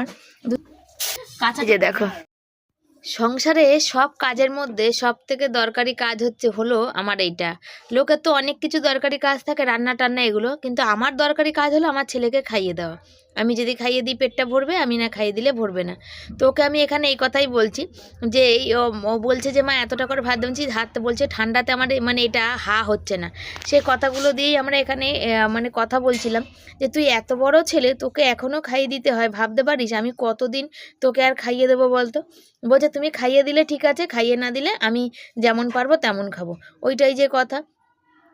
আমার। যে দেখো। সংসারে সব কাজের মধ্যে সব থেকে দরকারি কাজ হচ্ছে হলো আমার এইটা। লোকের তো অনেক কিছু দরকারি কাজ থাকে রান্না টান্না এগুলো। কিন্তু আমার দরকারি কাজ হলো আমার ছেলেকে খাইয়ে দেওয়া। আমি যদি খাইয়ে দিই, পেটটা ভরবে, আমি না খাইয়ে দিলে ভরবে না। তো ওকে আমি এখানে এই কথাই বলছি যে, এই ও বলছে যে, মা এতটা করে ভাত দিচ্ছি হাত বলছে ঠান্ডাতে আমার মানে এটা হা হচ্ছে না। সে কথাগুলো দিয়েই আমরা এখানে মানে কথা বলছিলাম যে, তুই এত বড় ছেলে, তোকে এখনও খাইয়ে দিতে হয়, ভাবতে পারিস? আমি কতদিন তোকে আর খাইয়ে দেবো বলতো? বলছে, তুমি খাইয়ে দিলে ঠিক আছে, খাইয়ে না দিলে আমি যেমন পারব তেমন খাব। ওইটাই যে কথা।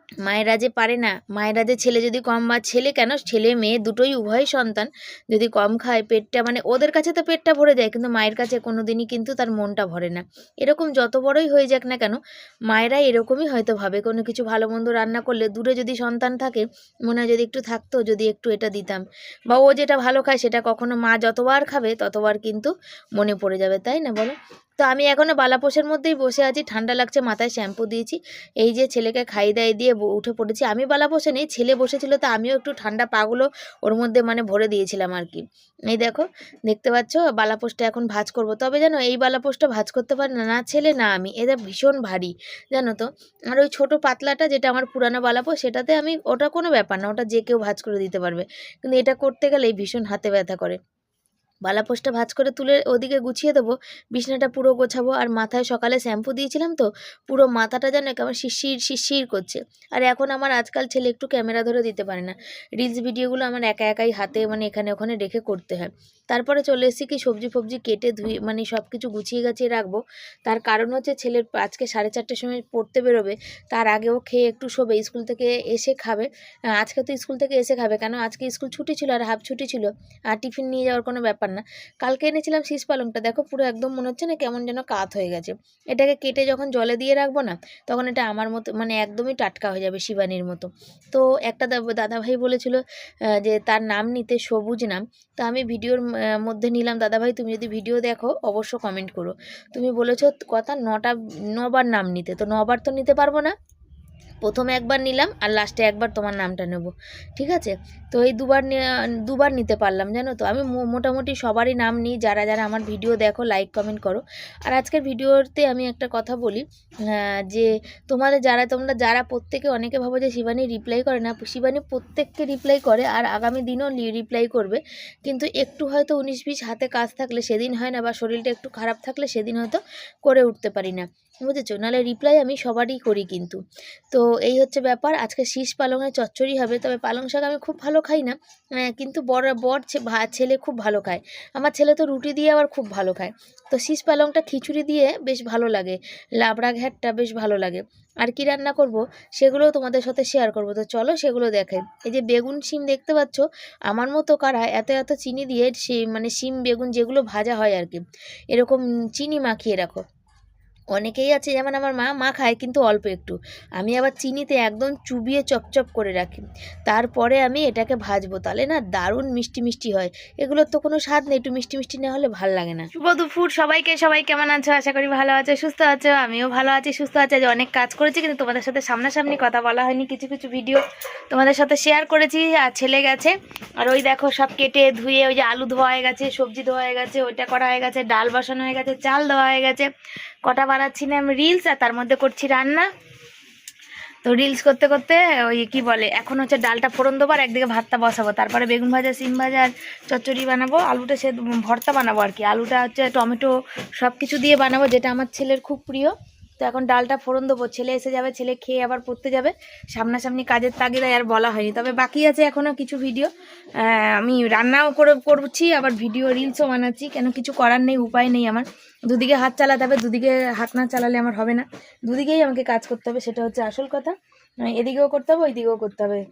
মায়েরা যে পারে না, মায়েরা যে ছেলে যদি কম বা ছেলে কেন? ছেলে, মেয়ে দুটোই উভয় সন্তান। যদি কম খায়, পেটটা মানে ওদের কাছে তো পেটটা ভরে যায় কিন্তু মায়ের কাছে কোনো দিনই কিন্তু তার মনটা ভরে না। এরকম যত বড়ই হয়ে যাক না কেন, মায়েরা এরকমই হয়তো ভাবে। কোনো কিছু ভালো মন্দ রান্না করলে দূরে যদি সন্তান থাকে, মনে হয় যদি একটু থাকতো, যদি একটু এটা দিতাম। বা ও যেটা ভালো খায়, সেটা কখনো মা যতবার খাবে, ততবার কিন্তু মনে পড়ে যাবে, তাই না বলো? তো আমি এখনও বালাপোষের মধ্যেই বসে আছি, ঠান্ডা লাগছে, মাথায় শ্যাম্পু দিয়েছি। এই যে ছেলেকে খাই দাই দিয়ে উঠে পড়েছি। আমি বালাপোষে নেই, ছেলে বসেছিল তো আমিও একটু ঠান্ডা পাগুলো ওর মধ্যে মানে ভরে দিয়েছিলাম আর কি। এই দেখো, দেখতে পাচ্ছ বালাপোষটা এখন ভাজ করব। তবে জানো, এই বালাপোষটা ভাজ করতে পারে না না ছেলে, না আমি। এরা ভীষণ ভারী, জানো তো। আর ওই ছোটো পাতলাটা যেটা আমার পুরানো বালাপোষ সেটাতে আমি, ওটা কোনো ব্যাপার না, ওটা যে কেউ ভাজ করে দিতে পারবে। কিন্তু এটা করতে গেলেই ভীষণ হাতে ব্যথা করে। বালাপোষটা ভাজ করে তুলে ওদিকে গুছিয়ে দেবো। বিছনাটা পুরো গোছাবো আর মাথায় সকালে শ্যাম্পু দিয়েছিলাম তো, পুরো মাথাটা যেন কেমন শিরশির শিরশির করছে। আর এখন আমার আজকাল ছেলে একটু ক্যামেরা ধরে দিতে পারে না। রিলস ভিডিওগুলো আমার একা একাই হাতে মানে এখানে ওখানে রেখে করতে হয়। তারপরে চলে এসেছি কি সবজি ফবজি কেটে ধুয়ে মানে সব কিছু গুছিয়ে গাছিয়ে রাখব। তার কারণ হচ্ছে ছেলের আজকে সাড়ে চারটের সময় পড়তে বেরোবে, তার আগেও খেয়ে একটু শোবে, স্কুল থেকে এসে খাবে। আজকে তো স্কুল থেকে এসে খাবে, কেন আজকে স্কুল ছুটি ছিল আর হাফ ছুটি ছিল। আর টিফিন নিয়ে যাওয়ার কোনো ব্যাপার না। কালকে এনেছিলাম শীষ পালংটা, দেখো পুরো একদম মনে হচ্ছে না কেমন যেন কাত হয়ে গেছে। এটাকে কেটে যখন জলে দিয়ে রাখব না, তখন এটা আমার মতো মানে একদমই টাটকা হয়ে যাবে শিবানীর মতো। তো একটা দাদাভাই বলেছিল যে তার নাম নিতে সবুজ নাম। তো আমি ভিডিওর মধ্যে নিলাম, দাদাভাই তুমি যদি ভিডিও দেখো অবশ্য কমেন্ট করো। তুমি বলেছ কথা নটা, নবার নাম নিতে, তো নবার তো নিতে পারব না? প্রথমে একবার নিলাম আর লাস্টে একবার তোমার নামটা নেব। ঠিক আছে? তো এই দুবার দুবার নিতে পারলাম, জানো তো? আমি মোটামুটি সবারই নাম নিই, যারা যারা আমার ভিডিও দেখো লাইক কমেন্ট করো। আর আজকের ভিডিওতে আমি একটা কথা বলি যে তোমাদের যারা, তোমরা যারা প্রত্যেকে অনেকে ভাবো যে শিবানী রিপ্লাই করে না, শিবানী প্রত্যেককে রিপ্লাই করে আর আগামী দিনও রিপ্লাই করবে। কিন্তু একটু হয়তো উনিশ বিশ হাতে কাজ থাকলে সেদিন হয় না বা শরীরটা একটু খারাপ থাকলে সেদিন হয়তো করে উঠতে পারি না। বুঝেছ? নাহলে রিপ্লাই আমি সবারই করি কিন্তু। তো এই হচ্ছে ব্যাপার। আজকে শীষ পালংয়ের চচ্চড়ি হবে, তবে পালং শাক আমি খুব ভালো খাই না। কিন্তু বড় বর ছেলে খুব ভালো খায়। আমার ছেলে তো রুটি দিয়ে আবার খুব ভালো খায়। তো শীষ পালংটা খিচুড়ি দিয়ে বেশ ভালো লাগে। লাবড়া ঘ্যাটটা বেশ ভালো লাগে। আর কি রান্না করব? সেগুলোও তোমাদের সাথে শেয়ার করব। তো চলো সেগুলো দেখে এই যে বেগুন শিম দেখতে পাচ্ছ? আমার মতো কারা এত এত চিনি দিয়ে সে মানে শিম, বেগুন যেগুলো ভাজা হয় আর কি, এরকম চিনি মাখিয়ে রাখো। অনেকেই আছে, যেমন আমার মা মা খায় কিন্তু অল্প একটু। আমি আবার চিনিতে একদম চুবিয়ে চপচপ করে রাখি। তারপরে আমি এটাকে ভাজবো। তাহলে না দারুণ মিষ্টি মিষ্টি হয়। এগুলোর তো কোনো স্বাদ নেই, একটু মিষ্টি মিষ্টি না হলে ভালো লাগে না। শুভ দুপুর সবাইকে, সবাই কেমন আছো? আশা করি ভালো আছো, সুস্থ আছো। আমিও ভালো আছি, সুস্থ আছি। আজ অনেক কাজ করেছি, কিন্তু তোমাদের সাথে সামনাসামনি কথা বলা হয়নি। কিছু কিছু ভিডিও তোমাদের সাথে শেয়ার করেছি। আর ছেলে গেছে। আর ওই দেখো সব কেটে ধুয়ে, ওই যে আলু ধোয়া হয়ে গেছে, সবজি ধোয়া হয়ে গেছে, ওইটা করা হয়ে গেছে, ডাল বসানো হয়ে গেছে, চাল দেওয়া হয়ে গেছে। কটা বানাচ্ছিলাম রিলস আর তার মধ্যে করছি রান্না। তো রিলস করতে করতে ওই কি বলে, এখন হচ্ছে ডালটা ফোড়ন দেবো আর একদিকে ভাতটা বসাবো। তারপরে বেগুন ভাজা সিম ভাজা আর চচ্চড়ি বানাবো। আলুটা সে ভর্তা বানাবো আর কি। আলুটা হচ্ছে টমেটো সব কিছু দিয়ে বানাবো, যেটা আমার ছেলের খুব প্রিয়। তো এখন ডালটা ফোড়ন দেবো। ছেলে এসে যাবে, ছেলে খেয়ে আবার পড়তে যাবে। সামনাসামনি কাজের তাগিদায় আর বলা হয়নি। তবে বাকি আছে এখনও কিছু ভিডিও আমি রান্নাও করে, করছি, আবার ভিডিও রিলসও বানাচ্ছি। কেন কিছু করার নেই, উপায় নেই আমার। দুদিকে হাত চালাতে হবে, দুদিকে হাত না চালালে আমার হবে না। দুদিকেই আমাকে কাজ করতে হবে, সেটা হচ্ছে আসল কথা। এদিকেও করতে হবে, ওইদিকেও করতে হবে।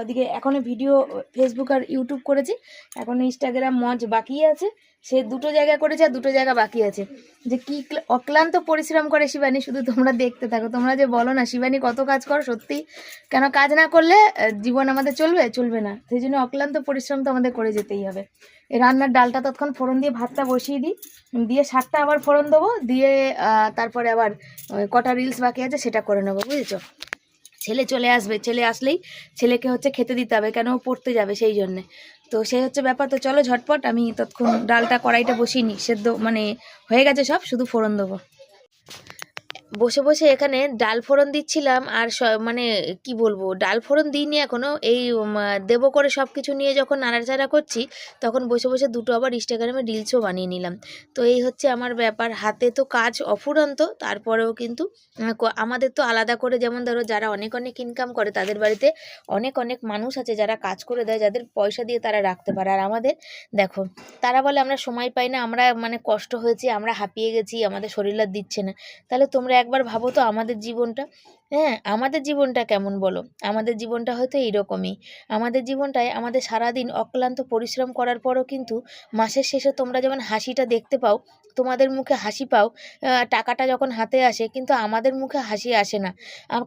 ওদিকে এখনও ভিডিও ফেসবুক আর ইউটিউব করেছি। এখনও ইনস্টাগ্রাম মঞ্চ বাকি আছে। সে দুটো জায়গা করেছে আর দুটো জায়গা বাকি আছে। যে কি ক্লা- অক্লান্ত পরিশ্রম করে শিবানী, শুধু তোমরা দেখতে থাকো। তোমরা যে বলো না, শিবানী কত কাজ করো, সত্যি কেন কাজ না করলে জীবন আমাদের চলবে? চলবে না। সেই জন্য অক্লান্ত পরিশ্রম তো আমাদের করে যেতেই হবে। এই রান্নার ডালটা তৎক্ষণ ফোড়ন দিয়ে ভাতটা বসিয়ে দিই। দিয়ে শাকটা আবার ফোড়ন দেবো। দিয়ে তারপরে আবার কটা রিলস বাকি আছে, সেটা করে নেব, বুঝেছ? ছেলে চলে আসবে, ছেলে আসলেই ছেলেকে হচ্ছে খেতে দিতে হবে, কেন পড়তে যাবে সেই জন্যে। তো সেই হচ্ছে ব্যাপার, তো চলো ঝটপট, আমি তৎক্ষণ ডালটা কড়াইটা বসিয়ে নিই, সেদ্ধ মানে হয়ে গেছে সব, শুধু ফোড়ন দেবো। বসে বসে এখানে ডাল ফোড়ন দিচ্ছিলাম আর মানে কি বলব, ডাল ফোড়ন দিইনি এখনও এই দেব করে সব কিছু নিয়ে যখন নাড়াচাড়া করছি, তখন বসে বসে দুটো আবার ইনস্টাগ্রামে রিলসও বানিয়ে নিলাম। তো এই হচ্ছে আমার ব্যাপার। হাতে তো কাজ অফুরন্ত, তারপরেও কিন্তু আমাদের তো আলাদা করে যেমন ধরো যারা অনেক অনেক ইনকাম করে, তাদের বাড়িতে অনেক অনেক মানুষ আছে যারা কাজ করে দেয়, যাদের পয়সা দিয়ে তারা রাখতে পারে। আর আমাদের, দেখো, তারা বলে আমরা সময় পাই না, আমরা মানে কষ্ট হয়েছে, আমরা হাঁপিয়ে গেছি, আমাদের শরীর আর দিচ্ছে না। তাহলে তোমরা একবার ভাবো তো আমাদের জীবনটা। হ্যাঁ আমাদের জীবনটা কেমন বলো? আমাদের জীবনটা হয়তো এইরকমই। আমাদের জীবনটায় আমাদের সারাদিন অক্লান্ত পরিশ্রম করার পরও কিন্তু মাসের শেষে তোমরা যেমন হাসিটা দেখতে পাও, তোমাদের মুখে হাসি পাও টাকাটা যখন হাতে আসে কিন্তু আমাদের মুখে হাসি আসে না।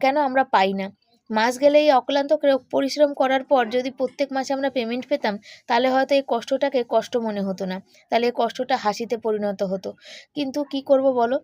কেন আমরা পাই না? মাস গেলে এই অক্লান্ত পরিশ্রম করার পর যদি প্রত্যেক মাসে আমরা পেমেন্ট পেতাম, তাহলে হয়তো এই কষ্টটাকে কষ্ট মনে হতো না। তাহলে এই কষ্টটা হাসিতে পরিণত হতো। কিন্তু কি করব বলো?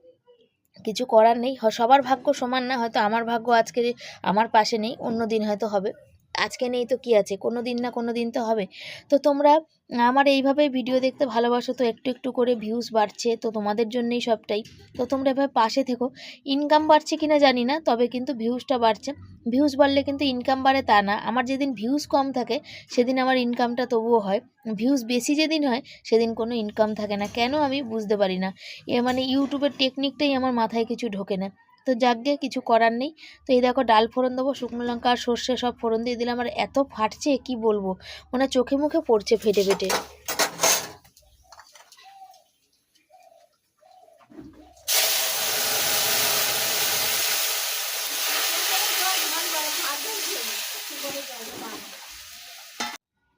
কিছু করার নেই। সবার ভাগ্য সমান না, হয়তো আমার ভাগ্য আজকে আমার পাশে নেই, অন্য দিন হয়তো হবে। আজকে নেই তো কি আছে? কোনো দিন না কোনো দিন তো হবে। তো তোমরা আমার এইভাবে ভিডিও দেখতে ভালোবাসো তো একটু একটু করে ভিউজ বাড়ছে, তো তোমাদের জন্যই সবটাই। তো তোমরা এভাবে পাশে থেকো। ইনকাম বাড়ছে কিনা জানি না, তবে কিন্তু ভিউজটা বাড়ছে। ভিউজ বাড়লে কিন্তু ইনকাম বাড়ে তা না। আমার যেদিন ভিউজ কম থাকে, সেদিন আমার ইনকামটা তবুও হয়। ভিউজ বেশি যেদিন হয়, সেদিন কোনো ইনকাম থাকে না। কেন আমি বুঝতে পারি না। এ মানে ইউটিউবের টেকনিকটাই আমার মাথায় কিছু ঢোকে না। তো যাকগে, কিছু করার নেই। তো এই দেখো, ডাল ফোড়ন দেবো, শুকনো লঙ্কা আর সর্ষে সব ফোড়ন দিয়ে দিলাম। আর এত ফাটছে, কি বলব? মানে চোখে মুখে পড়ছে ফেটে ফেটে।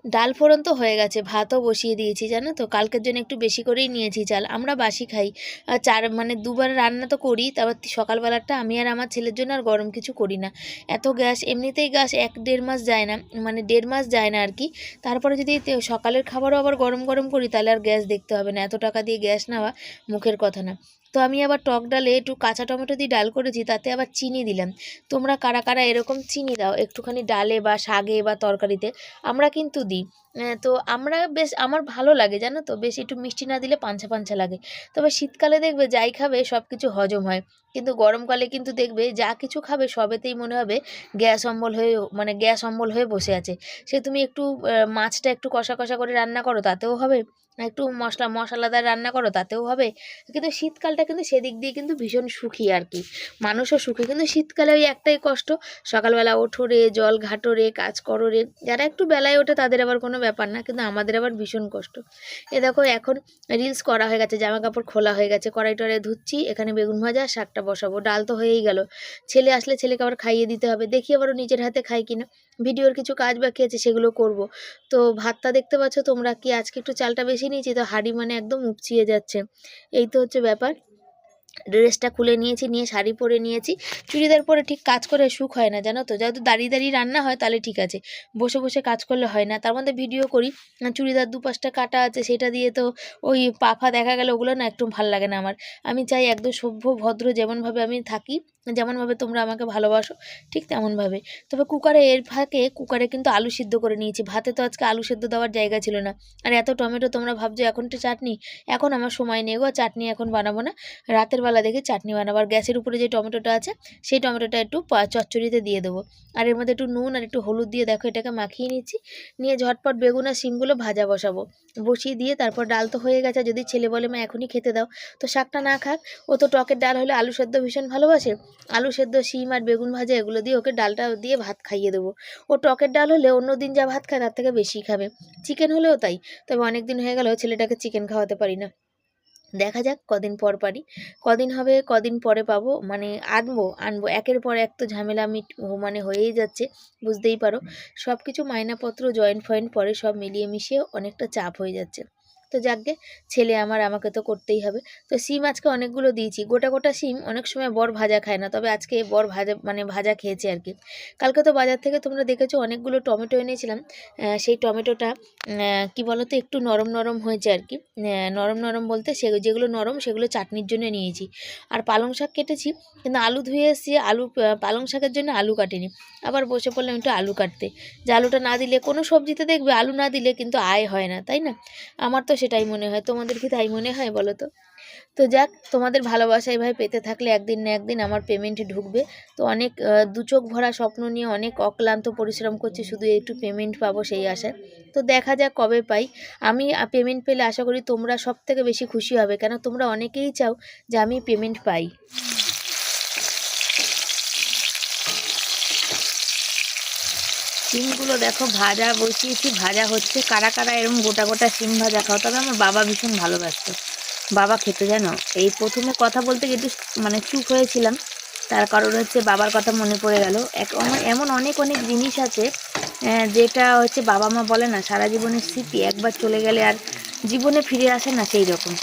ডাল ফোড়ন তো হয়ে গেছে, ভাতও বসিয়ে দিয়েছি, জানো তো? কালকের জন্য একটু বেশি করেই নিয়েছি চাল। আমরা বাসি খাই। আর চার মানে দুবার রান্না তো করি, তারপর সকালবেলাটা আমি আর আমার ছেলের জন্য আর গরম কিছু করি না। এত গ্যাস, এমনিতেই গ্যাস এক দেড় মাস যায় না মানে দেড় মাস যায় না আর কি। তারপরে যদি সকালের খাবারও আবার গরম গরম করি, তাহলে আর গ্যাস দেখতে হবে না। এত টাকা দিয়ে গ্যাস নেওয়া মুখের কথা না। তো আমি আবার টক ডালে একটু কাঁচা টমেটো দিয়ে ডাল করেছি, তাতে আবার চিনি দিলাম। তোমরা কারা কারা এরকম চিনি দাও, একটুখানি ডালে বা শাগে বা তরকারিতে, আমরা কিন্তু দিই। তো আমরা বেশ, আমার ভালো লাগে, জানো তো? বেশ একটু মিষ্টি না দিলে পাঞ্ছা পাঞ্ছা লাগে। তবে শীতকালে দেখবে যাই খাবে সব কিছু হজম হয়। কিন্তু গরমকালে কিন্তু দেখবে যা কিছু খাবে, সবেতেই মনে হবে গ্যাস অম্বল হয়ে মানে গ্যাস অম্বল হয়ে বসে আছে। সে তুমি একটু মাছটা একটু কষা কষা করে রান্না করো, তাতেও হবে। একটু মশলা, মশলাদার রান্না করো, তাতেও হবে। কিন্তু শীতকালটা কিন্তু সেদিক দিয়ে কিন্তু ভীষণ সুখী আর কি। মানুষও সুখী। কিন্তু শীতকালে ওই একটাই কষ্ট, সকালবেলা ওঠো রে, জল ঘাটো রে, কাজ করো রে। যারা একটু বেলায় ওঠে তাদের আবার কোনো ব্যাপার না, কিন্তু আমাদের আবার ভীষণ কষ্ট। এ দেখো, এখন রিলস করা হয়ে গেছে জামা কাপড় খোলা হয়ে গেছে, কড়াই টড়াই ধুচ্ছি, এখানে বেগুন ভাজা, শাকটা বসাবো, ডাল তো হয়েই গেল। ছেলে আসলে ছেলেকে আবার খাইয়ে দিতে হবে, দেখি আবারও নিজের হাতে খাই কিনা। ভিডিওর কিছু কাজ বাকি আছে, সেগুলো করব। তো ভাতটা দেখতে পাচ্ছ তোমরা কি? আজকে একটু চালটা বেশি নিয়েছি, তো হাঁড়ি মানে একদম উপচিয়ে যাচ্ছে। এই তো হচ্ছে ব্যাপার। ড্রেসটা খুলে নিয়েছি, নিয়ে শাড়ি পরে নিয়েছি। চুড়িদার পরে ঠিক কাজ করে সুখ হয় না, জানো তো? যেহেতু দাঁড়িয়ে দাঁড়িয়ে রান্না হয়, তাহলে ঠিক আছে। বসে বসে কাজ করলে হয় না। তার মধ্যে ভিডিও করি চুড়িদার দুপাশটা কাটা আছে, সেটা দিয়ে তো ওই পাফা দেখা গেলে, ওগুলো না একটু ভালো লাগে না আমার। আমি চাই একদম সভ্য, ভদ্র যেমনভাবে আমি থাকি যেমনভাবে তোমরা আমাকে ভালোবাসো, ঠিক তেমনভাবে। তবে কুকারে এর ফাঁকে কুকারে কিন্তু আলু সিদ্ধ করে নিয়েছি। ভাতে তো আজকে আলু সিদ্ধ দেওয়ার জায়গা ছিল না। আর এত টমেটো তোমরা ভাবছ, এখন তো চাটনি, এখন আমার সময় নেই গো, চাটনি এখন বানাবো না। রাতের বেলা দেখে চাটনি বানাবো। আর গ্যাসের উপরে যে টমেটোটা আছে, সেই টমেটোটা একটু চচ্চড়িতে দিয়ে দেবো। আর এর মধ্যে একটু নুন আর একটু হলুদ দিয়ে দেখো, এটাকে মাখিয়ে নিচ্ছি। নিয়ে ঝটপট বেগুন আর শিমগুলো ভাজা বসাবো। বসিয়ে দিয়ে তারপর ডাল তো হয়ে গেছে। যদি ছেলে বলে, মা, এখনই খেতে দাও। তো শাকটা না খাক, ও তো টকের ডাল হলে আলু সেদ্ধ ভীষণ ভালোবাসে। আলু সেদ্ধ, শিম আর বেগুন ভাজা, এগুলো দিয়ে ওকে ডালটা দিয়ে ভাত খাইয়ে দেবো। ও টকের ডাল হলে অন্য দিন যা ভাত খায় তার থেকে বেশি খাবে। চিকেন হলেও তাই, তবে অনেক দিন হয়ে গেল ছেলেটাকে চিকেন খাওয়াতে পারি না। দেখা যাক কদিন পর পারি। কদিন হবে, কদিন পরে পাবো মানে আনব আনব। একের পর এক তো ঝামেলা আমি মানে হয়েই যাচ্ছে, বুঝতেই পারো। সব কিছু মায়নাপত্র জয়েন্ট ফয়েন্ট, পরে সব মিলিয়ে মিশিয়ে অনেকটা চাপ হয়ে যাচ্ছে। তো যাকগে, ছেলে আমার, আমাকে তো করতেই হবে। তো সিম আজকে অনেকগুলো দিয়েছি। গোটা গোটা সিম অনেক সময় বর ভাজা খায় না, তবে আজকে বর ভাজা মানে ভাজা খেয়েছে আর কি কালকে তো বাজার থেকে তোমরা দেখেছ, অনেকগুলো টমেটো এনেছিলাম। সেই টমেটোটা কি বলতো, একটু নরম নরম হয়েছে আর কি নরম নরম বলতে সে, যেগুলো নরম, সেগুলো চাটনির জন্য নিয়েছি। আর পালং শাক কেটেছি, কিন্তু আলু ধুয়ে এসেছি, আলু পালং শাকের জন্য আলু কাটিনি। আবার বসে পড়লাম একটু আলু কাটতে। যে আলুটা না দিলে, কোনো সবজিতে দেখবে আলু না দিলে কিন্তু আয় হয় না, তাই না? আমার তো সেটাই মনে হয়। তোমাদের কি তাই মনে হয় বলো তো? তো যাক, তোমাদের ভালোবাসা এভাবে পেতে থাকলে একদিন না একদিন আমার পেমেন্ট ঢুকবে। তো অনেক দুচোখ ভরা স্বপ্ন নিয়ে অনেক অক্লান্ত পরিশ্রম করছি, শুধু একটু পেমেন্ট পাবো সেই আশায়। তো দেখা যাক কবে পাই। আমি পেমেন্ট পেলে আশা করি তোমরা সব থেকে বেশি খুশি হবে, কেন তোমরা অনেকেই চাও যে আমি পেমেন্ট পাই। সিমগুলো দেখো ভাজা বসিয়েছি, ভাজা হচ্ছে কারা কারা এরকম গোটা গোটা সিম ভাজা খাও, তবে আমার বাবা ভীষণ ভালোবাসতো। বাবা খেতে জানো? এই প্রথমে কথা বলতে একটু মানে চুপ হয়েছিলাম, তার কারণ হচ্ছে বাবার কথা মনে পড়ে গেল। এক এমন অনেক অনেক জিনিস আছে যেটা হচ্ছে বাবা মা বলে না, সারা জীবনের স্মৃতি, একবার চলে গেলে আর জীবনে ফিরে আসে না সেই রকম।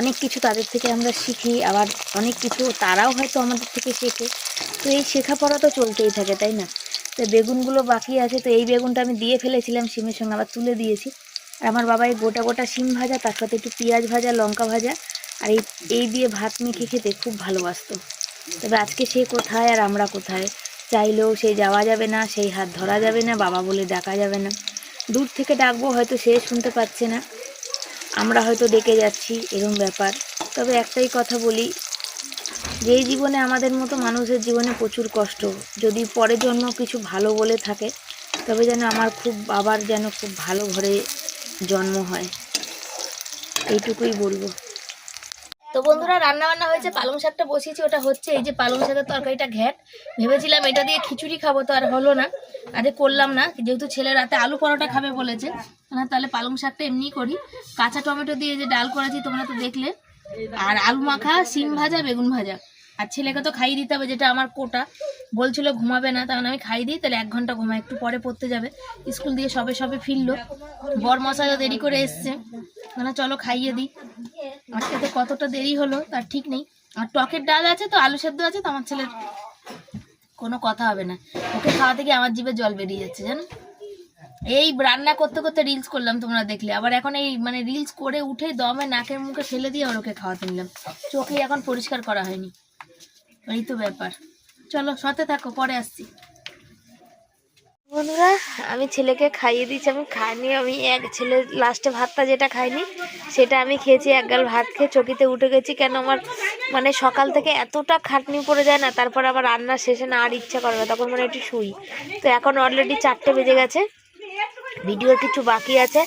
অনেক কিছু তাদের থেকে আমরা শিখি, আবার অনেক কিছু তারাও হয়তো আমাদের থেকে শেখে। তো এই শেখাপড়া তো চলতেই থাকে, তাই না? তো বেগুনগুলো বাকি আছে, তো এই বেগুনটা আমি দিয়ে ফেলেছিলাম সিমের সঙ্গে, আবার তুলে দিয়েছি। আর আমার বাবা এই গোটা গোটা সিম ভাজা, তার সাথে একটু পেঁয়াজ ভাজা, লঙ্কা ভাজা, আর এই এই দিয়ে ভাত মেখে খেতে খুব ভালোবাসতো। তবে আজকে সে কোথায় আর আমরা কোথায়? চাইলেও সে যাওয়া যাবে না, সেই হাত ধরা যাবে না, বাবা বলে ডাকা যাবে না। দূর থেকে ডাকবো, হয়তো সে শুনতে পাচ্ছে না। আমরা হয়তো ডেকে যাচ্ছি এরকম ব্যাপার। তবে একটাই কথা বলি যেই জীবনে আমাদের মতো মানুষের জীবনে প্রচুর কষ্ট, যদি পরের জন্য কিছু ভালো বলে থাকে, তবে যেন আমার খুব আবার যেন খুব ভালো ঘরে জন্ম হয়। এইটুকুই বলব। তো বন্ধুরা রান্না বান্না হয়েছে, পালং শাকটা বসিয়েছি, ওটা হচ্ছে এই যে পালং শাকের তরকারিটা ঘ্যাট। ভেবেছিলাম এটা দিয়ে খিচুড়ি খাব, তো আর হলো না। আরে করলাম না, যেহেতু ছেলে রাতে আলু পরোটা খাবে বলেছে, না, তাহলে পালং শাকটা এমনি করি। কাঁচা টমেটো দিয়ে যে ডাল করেছি, তোমরা তো দেখলে আর আলু মাখা সিম ভাজা, বেগুন ভাজা। আর ছেলেকে তো খাইয়ে দিতে হবে, যেটা আমার কোটা। বলছিল ঘুমাবে না তখন আমি খাই দিই, তাহলে এক ঘণ্টা ঘুমায়, একটু পরে পড়তে যাবে। স্কুল দিয়ে সবে সবে ফিরলো। বর মশাইও দেরি করে এসছে। মানে চলো খাইয়ে দিই। আজকে তো কতটা দেরি হলো, তার ঠিক নেই। আর টকের ডাল আছে তো, আলু সেদ্ধ আছে, তো আমার ছেলের কোনো কথা হবে না। ওকে খাওয়াতে গিয়ে আমার জিভে জল বেরিয়ে যাচ্ছে, জানো? এই রান্না করতে করতে রিলস করলাম তোমরা দেখলে। আবার এখন এই মানে রিলস করে উঠে দমে নাকের মুখে ফেলে দিয়ে ওর ওকে খাওয়াতে নিলাম। চোখে এখন পরিষ্কার করা হয়নি। এই তো ব্যাপার। চলো, সাথে থাকো, পরে আসছি। বন্ধুরা, আমি ছেলেকে খাইয়ে দিচ্ছি আমি খাইনি, আমি এক ছেলে লাস্টে ভাতটা যেটা খাইনি, সেটা আমি খেয়েছি, এক গাল ভাত খেয়ে চকিতে উঠে গেছি, কেন আমার মানে সকাল থেকে এতটা খাটনি পড়ে যায় না, তারপর আবার রান্নার শেষে না আর ইচ্ছা করবে তখন মানে একটু শুই। তো এখন অলরেডি চারটে বেজে গেছে। ভিডিওর কিছু বাকি আছে।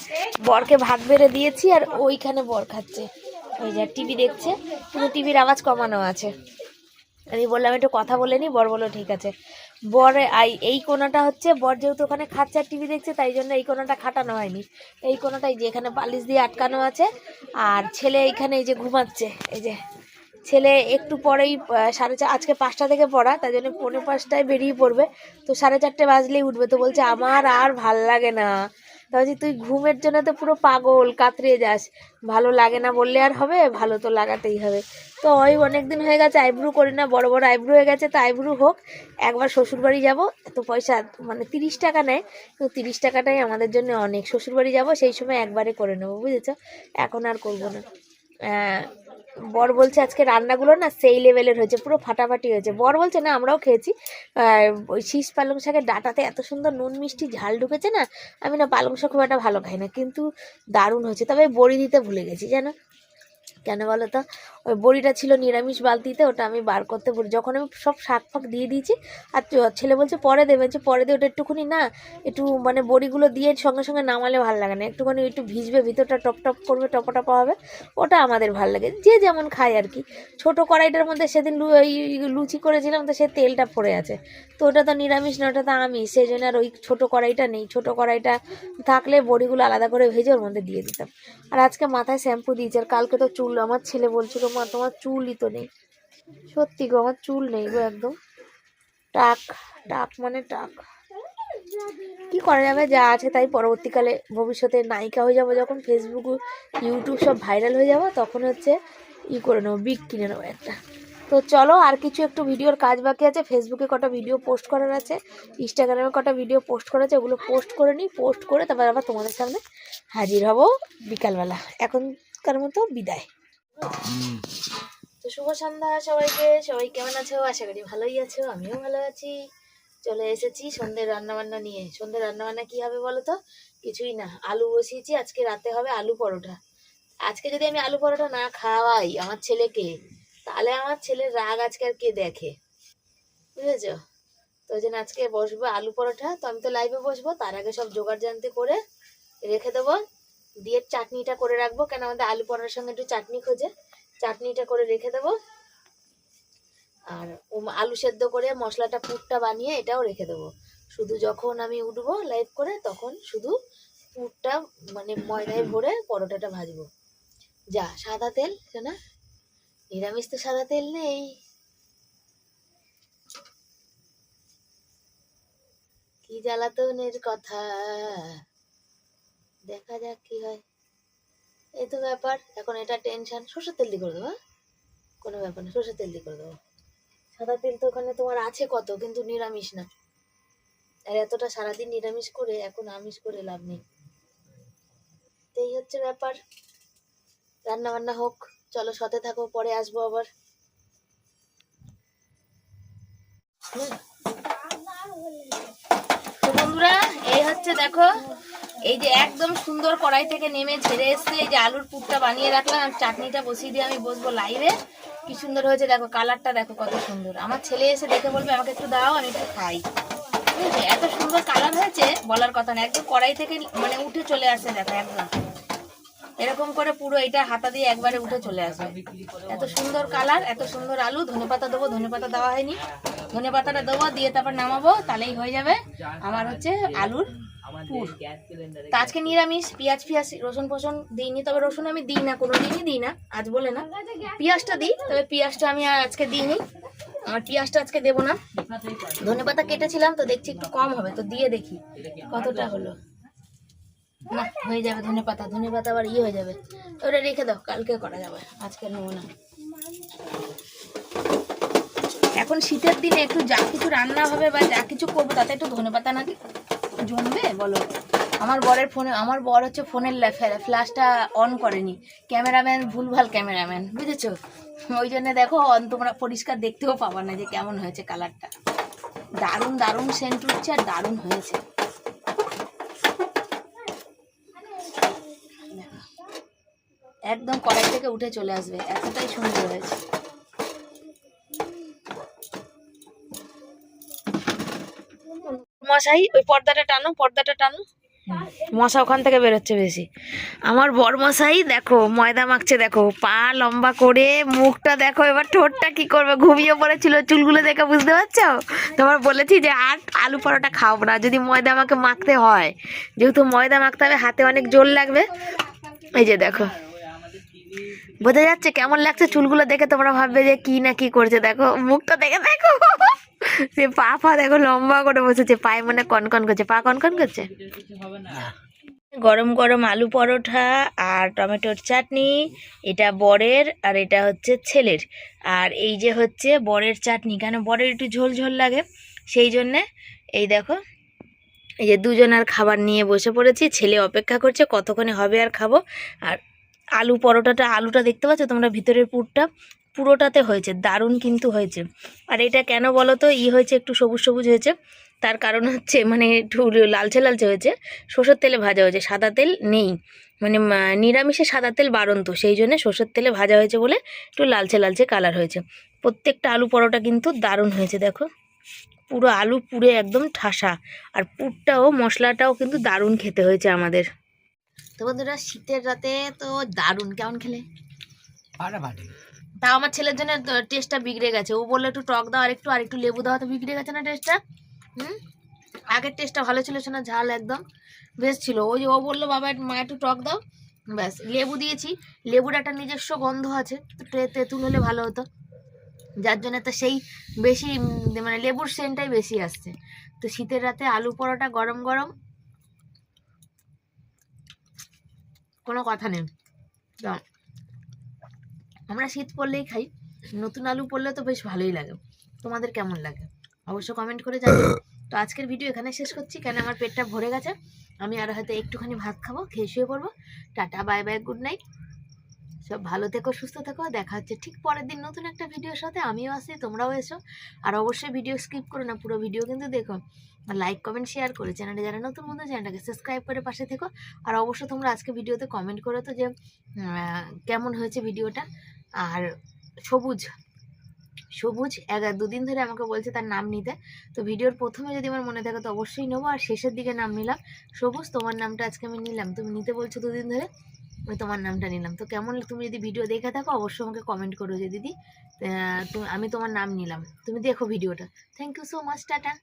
বরকে ভাত বেড়ে দিয়েছি আর ওইখানে বর খাচ্ছে। ওই যে টিভি দেখছে, কিন্তু টিভির আওয়াজ কমানো আছে। আমি বললাম, একটু কথা বলে নি, বর বলল, ঠিক আছে। বর এই কোনাটা হচ্ছে, বর যেহেতু ওখানে খাচ্ছে আর টিভি দেখছে, তাই জন্য এই কোনাটা খাটানো হয়নি। এই কোনাটাই যে এখানে বালিশ দিয়ে আটকানো আছে, আর ছেলে এইখানে এই যে ঘুমাচ্ছে, এই যে ছেলে একটু পরেই সাড়ে চার আজকে পাঁচটা থেকে পড়া, তাই জন্য পৌনে পাঁচটায় বেরিয়ে পড়বে। তো সাড়ে চারটে বাজলেই উঠবে, তো বলছে আমার আর ভালো লাগে না। তা বলছি, তুই ঘুমের জন্য তো পুরো পাগল কাতরিয়ে যাস। ভালো লাগে না বললে আর হবে, ভালো তো লাগাতেই হবে। তো ওই অনেক দিন হয়ে গেছে, আইব্রু করি না, বড় বড় আইব্রু হয়ে গেছে, তো আইব্রু হোক, একবার শ্বশুর বাড়ি যাব, এত পয়সা মানে তিরিশ টাকা নেয়, তো তিরিশ টাকাটাই আমাদের জন্য অনেক। শ্বশুরবাড়ি যাব, সেই সময় একবারে করে নেব, বুঝেছ? এখন আর করব না। বর বলছে আজকে রান্নাগুলো না সেই লেভেলের হয়েছে, পুরো ফাটাফাটি হয়েছে। বর বলছে, না, আমরাও খেয়েছি। ওই শীষ পালং শাকের ডাটাতে এত সুন্দর নুন মিষ্টি ঝাল ঢুকেছে না, আমি না পালং শাক খুব একটা ভালো খাই না, কিন্তু দারুণ হয়েছে। তবে বড়ি দিতে ভুলে গেছি, জানো? কেন বলো তো? ওই বড়িটা ছিল নিরামিষ বালতিতে, ওটা আমি বার করতে বলি। যখন আমি সব শাক ফাক দিয়ে দিয়েছি, আর ছেলে বলছে, পরে দেবে যে পরে দিয়ে ওটা একটুখানি না, একটু মানে বড়িগুলো দিয়ে সঙ্গে সঙ্গে নামালে ভালো লাগে না। একটুখানি একটু ভিজবে, ভিতরটা টপ টপ করবে, টপা হবে, ওটা আমাদের ভালো লাগে। যে যেমন খায় আর কি। ছোট কড়াইটার মধ্যে সেদিন লু- লুচি করেছিলাম, তো সে তেলটা পড়ে আছে। তো ওটা তো নিরামিষ না, ওটা তো আমি সেই জন্য আর ওই ছোটো কড়াইটা নেই। ছোটো কড়াইটা থাকলে বড়িগুলো আলাদা করে ভেজে ওর মধ্যে দিয়ে দিতাম। আর আজকে মাথায় শ্যাম্পু দিয়েছে, আর কালকে তো চুল, আমার ছেলে বলছিল মা তোমার চুলই তো নেই। সত্যি গো, আমার চুল নেই গো একদম। টাক টাক মানে টাক। কি করা যাবে? যা আছে তাই পরবর্তীকালে ভবিষ্যতে নায়িকা হয়ে যাব, যখন ফেসবুক ইউটিউব সব ভাইরাল হয়ে যাব, তখন হচ্ছে ই করে নেব, বিগ কিনে নেব একটা। তো চলো, আর কিছু একটু ভিডিওর কাজ বাকি আছে। ফেসবুকে কটা ভিডিও পোস্ট করার আছে ইনস্টাগ্রামে কটা ভিডিও পোস্ট করার আছে, ওগুলো পোস্ট করে নিই পোস্ট করে তারপর আবার তোমাদের সামনে হাজির হব বিকালবেলা। এখনকার মতো বিদায়। তো শুভ সন্ধ্যা সবাইকে। সবাই কেমন আছো? আশা করি ভালোই আছো, আমিও ভালো আছি। চলে এসেছি সন্ধ্যের রান্নাবান্না নিয়ে। সন্ধ্যের রান্নাবান্না কি হবে বলো তো? কিছুই না, আলু বসিয়েছি, আজকে রাতে হবে আলু পরোটা। আজকে যদি আমি আলু পরোটা না খাওয়াই আমার ছেলেকে, তাহলে আমার ছেলের রাগ আজকে আর কে দেখে? বুঝেছ? তো ওই জন্য আজকে বসবো আলু পরোটা। তো আমি তো লাইভে বসবো, তার আগে সব জোগাড় জানতে করে রেখে দেবো। দিয়ে চাটনিটা করে রাখব। কেন আমাদের আলু পরোটার সঙ্গে একটু চাটনি খোঁজে। চাটনিটা করে রেখে দেবো। আর আলু সেদ্ধ করে মশলাটা, পুরটা বানিয়ে এটাও রেখে দেবো। শুধু যখন আমি উঠবো লাইভ করে, তখন শুধু পুরটা মানে ময়দায় ভরে পরোটাটা ভাজবো। যা, সাদা তেল না? নিরামিষ তো সাদা তেল নেই। কি জ্বালাতনের কথা? দেখা যাক কি হয়। এই তো ব্যাপার, এখন এটা টেনশন সরষের তেল দিয়ে করে দেবো হ্যাঁ? কোনো ব্যাপার না, সরষের তেল দিয়ে করে দেবো। সাদা তেল তো ওখানে তোমার আছে কত, কিন্তু নিরামিষ না। আর এতটা সারাদিন নিরামিষ করে, এখন আমিষ করে লাভ নেই। এই হচ্ছে ব্যাপার। রান্না বান্না হোক, চলো সাথে থাকো, পরে আসব আবার। বন্ধুরা, এই হচ্ছে দেখো এই যে একদম সুন্দর কড়াই থেকে নেমে ছেড়ে এসছে এই যে আলুর পুরটা বানিয়ে রাখলাম, আর চাটনিটা বসিয়ে দিয়ে আমি বসবো লাইভে কি সুন্দর হয়েছে, দেখো কালারটা দেখো কত সুন্দর। আমার ছেলে এসে দেখে বলবে, আমাকে একটু দাও, আমি একটু খাই। এত সুন্দর কালার হয়েছে, বলার কথা না, একদম কড়াই থেকে মানে উঠে চলে আসে, দেখো, একদম। এরকম করে পুরো এটা হাতা দিয়ে একবারে উঠে চলে আসবে এত সুন্দর কালার এত সুন্দর আলু ধনেপাতা দেবো ধনেপাতা দেওয়া হয়নি। ধনেপাতাটা দেবো, দিয়ে তারপর নামাবো, তাহলেই হয়ে যাবে। আমার হচ্ছে আলুর তা আজকে নিরামিষ পেঁয়াজ ফিয়াজ রসুন ফসুন দিইনি তবে রসুন আমি দিই না কোনো দিনই দিই না আজ বলে না। পেঁয়াজটা দিই তবে পেঁয়াজটা আমি আজকে দিইনি। আমার পেঁয়াজটা আজকে দেবো না। ধনেপাতা কেটেছিলাম তো দেখছি একটু কম হবে তো দিয়ে দেখি কতটা হলো। না হয়ে যাবে ধনে পাতা ধনে পাতা আবার ইয়ে হয়ে যাবে। ওটা রেখে দাও কালকে করা যাবে আজকে নেব না। এখন শীতের দিনে একটু যা কিছু রান্না হবে বা যা কিছু করব তাতে একটু ধনে পাতা না জমবে? বলো। আমার বরের ফোনে, আমার বর হচ্ছে ফোনের ফ্ল্যাশটা অন করেনি। ক্যামেরাম্যান, ভুলভাল ক্যামেরাম্যান, বুঝেছ? ওই জন্য দেখো, অন- তোমরা পরিষ্কার দেখতেও পাবা না যে কেমন হয়েছে কালারটা। দারুণ দারুণ সেন্ট উঠছে আর দারুণ হয়েছে। একদম কড়াই থেকে উঠে চলে আসবে, এতটাই সুন্দর হয়েছে। মশাই, ওই পর্দাটা টানো পর্দাটা টানো। মশা ওখান থেকে বেরোচ্ছে বেশি। আমার বর মশাই, দেখো, ময়দা মাখছে, দেখো, পা লম্বা করে মুখটা দেখো, এবার ঠোঁটটা কি করবে? ঘুমিয়ে পড়েছিল, চুলগুলো দেখে বুঝতে পারছ? তোমার বলেছি যে, আর আলু পরোটা খাব না। যদি ময়দা আমাকে মাখতে হয়, যেহেতু ময়দা মাখতে হবে, হাতে অনেক জোর লাগবে। এই যে দেখো বোঝা যাচ্ছে কেমন লাগছে চুলগুলো দেখে তোমরা ভাববে যে কি না কি করছে, দেখো, মুখটা দেখে দেখো। সে পা পা দেখো লম্বা করে বসেছে, পায়ে মনে কনকন করছে। পা কনকন করছে? গরম গরম আলু পরোটা আর টমেটোর চাটনি, এটা বরের আর এটা হচ্ছে ছেলের। আর এই যে হচ্ছে বরের চাটনি, কেন বরের একটু ঝোল ঝোল লাগে, সেই জন্যে এই দেখো, এই যে দুজনার খাবার নিয়ে বসে পড়েছি, ছেলে অপেক্ষা করছে কতক্ষণে হবে আর খাব। আর আলু পরোটাটা, আলুটা দেখতে পাচ্ছ তোমরা ভিতরের পুরটা? পুরোটাতে হয়েছে, দারুণ কিন্তু হয়েছে। আর এটা কেন বলো তো ই হয়েছে একটু সবুজ সবুজ হয়েছে। তার কারণ হচ্ছে মানে একটু লালচে লালচে হয়েছে। সর্ষের তেলে ভাজা হয়েছে, সাদা তেল নেই। মানে নিরামিষে সাদা তেল বারণ তো সেই জন্য সর্ষের তেলে ভাজা হয়েছে বলে একটু লালচে লালচে কালার হয়েছে। প্রত্যেকটা আলু পরোটা কিন্তু দারুণ হয়েছে, দেখো। পুরো আলু পুরে একদম ঠাসা। আর পুরটাও, মশলাটাও কিন্তু দারুণ খেতে হয়েছে আমাদের। তো বন্ধুরা শীতের রাতে তো দারুণ। কেমন খেলে? তাও আমার ছেলের জন্য টেস্টটা বিগড়ে গেছে। ও বলল একটু টক দাও আর একটু আর একটু লেবু দাও তো বিগড়ে গেছে না টেস্টটা? হুম? আগের টেস্টটা ভালো ছিল না ঝাল একদম। বেশ ছিল। ওই যে ও বলল বাবা মা একটু টক দাও। ব্যাস লেবু দিয়েছি। লেবুর একটা নিজস্ব গন্ধ আছে। তো তে- তেঁতুল হলে ভালো হতো। যার জন্য তো সেই বেশি মানে লেবুর সেন্টটাই বেশি আসছে। তো শীতের রাতে আলু পরোটা গরম গরম কোনো কথা নেই। আমরা শীত পড়লেই খাই, নতুন আলু পড়লে তো বেশ ভালোই লাগে। তোমাদের কেমন লাগে? অবশ্য কমেন্ট করে জানো তো আজকের ভিডিও এখানে শেষ করছি। কেন আমার পেটটা ভরে গেছে, আমি আর হয়তো একটুখানি ভাত খাব, খেয়ে শুয়ে পড়ব। Tata bye bye good night সব ভালো থেকো, সুস্থ থেকো। দেখা হচ্ছে ঠিক পরের দিন নতুন একটা ভিডিওর সাথে। আমিও আসি তোমরাও এসো। আর অবশ্যই ভিডিও স্কিপ করো না, পুরো ভিডিও কিন্তু দেখো। লাইক, কমেন্ট, শেয়ার করে চ্যানেলে যারা নতুন বন্ধু, চ্যানেলটাকে সাবস্ক্রাইব করে পাশে থেকো। আর অবশ্যই তোমরা আজকে ভিডিওতে কমেন্ট করো তো যে কেমন হয়েছে ভিডিওটা। আর সবুজ সবুজ, এক দুদিন ধরে আমাকে বলছে তার নাম নিতে। তো ভিডিওর প্রথমে যদি আমার মনে থাকে তো অবশ্যই নেব। আর শেষের দিকে নাম নিলাম। সবুজ, তোমার নামটা আজকে আমি নিলাম। তুমি নিতে বলছো দুদিন ধরে। আমি তোমার নামটা নিলাম। তো কেমন তুমি যদি ভিডিও দেখে থাকো, অবশ্যই আমাকে কমেন্ট করো যে দিদি আমি তোমার নাম নিলাম। তুমি দেখো ভিডিওটা thank you so much tata.